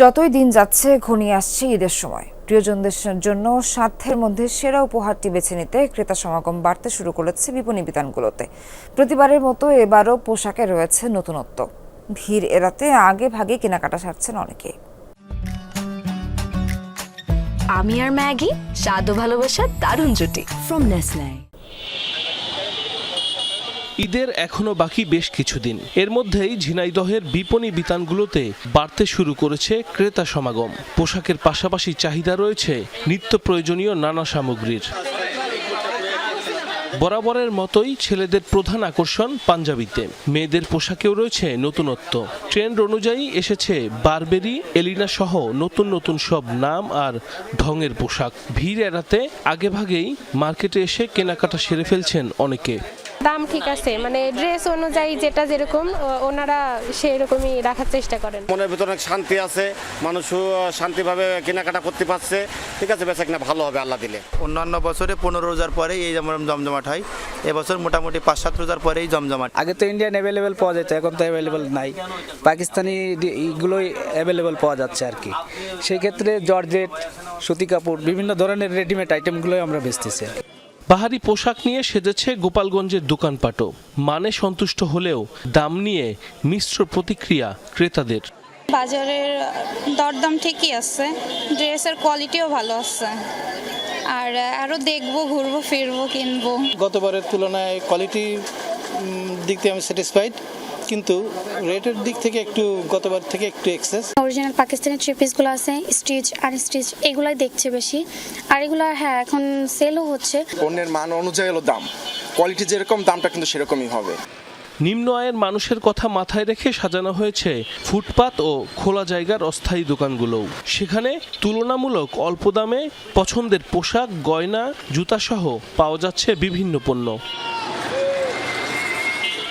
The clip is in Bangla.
যতই দিন যাচ্ছে ঘনিয়ে আসছে ঈদের সময়। প্রিয়জনদের জন্য সাধ্যের মধ্যে সেরা উপহারটি বেছে নিতে ক্রেতা সমাগম বাড়তে শুরু করেছে বিপণী বিতানগুলোতে। প্রতিবারের মতো এবারও পোশাকে রয়েছে নতুনত্ব। ভিড় এড়াতে আগে ভাগে কেনাকাটা সারছেন অনেকে আমি আর ম্যাগি স্বাদ ও ভালোবাসার দারুণ জুটি। From Nestle. ঈদের এখনও বাকি বেশ কিছুদিন। এর মধ্যেই ঝিনাইদহের বিপণী বিতানগুলোতে বাড়তে শুরু করেছে ক্রেতা সমাগম। পোশাকের পাশাপাশি চাহিদা রয়েছে নিত্য প্রয়োজনীয় নানা সামগ্রীর। বরাবরের মতোই ছেলেদের প্রধান আকর্ষণ পাঞ্জাবিতে। মেয়েদের পোশাকেও রয়েছে নতুনত্ব। ট্রেন্ড অনুযায়ী এসেছে বারবেরি, এলিনা সহ নতুন নতুন সব নাম আর ঢঙের পোশাক। ভিড় এড়াতে আগেভাগেই মার্কেটে এসে কেনাকাটা সেরে ফেলছেন অনেকে। দাম ঠিক আছে মানে ড্রেস অনুযায়ী যেটা যেরকম ওনারা সেই রকমই রাখার চেষ্টা করেন। মনের ভিতরে অনেক শান্তি আছে মানুষও শান্তিভাবে কেনাকাটা করতে পারছে ঠিক আছে বেচা কিনা ভালো হবে আল্লাহ দিলে। অন্যান্য বছরে পনেরো রোজার পরেই এই যেমন জমজমাট হয় এবছর মোটামুটি পাঁচ সাত রোজার পরেই জমজমাট। আগে তো ইন্ডিয়ান অ্যাভেলেবেল পাওয়া যেত এখন তো অ্যাভেলেবেল নাই। পাকিস্তানি এইগুলোই অ্যাভেলেবেল পাওয়া যাচ্ছে আর কি। সেই ক্ষেত্রে জর্জেট সুতি কাপড় বিভিন্ন ধরনের রেডিমেড আইটেমগুলোই আমরা বেচতেছি বাহারি পোশাক নিয়ে সেজেছে গোপালগঞ্জের দোকানপাটও। মানে সন্তুষ্ট হলেও দাম নিয়ে মিশ্র প্রতিক্রিয়া ক্রেতাদের। বাজারের দরদাম ঠিকই আছে ড্রেসের কোয়ালিটিও ভালো আছে। আর আরও দেখব ঘুরবো ফিরবো কিনবো। গতবারের তুলনায় কোয়ালিটি দিক থেকে আমি স্যাটিসফাইড। কিন্তু রেটের দিক থেকে একটু গতবার থেকে একটু এক্সেস অরিজিনাল পাকিস্তানি থ্রি পিসগুলো আছে স্টিচ আনস্টিচ এগুলাই দেখছে বেশি। আর এগুলো হ্যাঁ এখন সেলও হচ্ছে। পণ্যের মান অনুযায়ী হলো দাম। কোয়ালিটি যেরকম দামটা কিন্তু সেরকমই হবে। নিম্ন আয়ের মানুষের কথা মাথায় রেখে সাজানো হয়েছে ফুটপাত ও খোলা জায়গার অস্থায়ী দোকানগুলোও। সেখানে তুলনামূলক অল্প দামে পছন্দের পোশাক গয়না জুতাসহ পাওয়া যাচ্ছে বিভিন্ন পণ্য।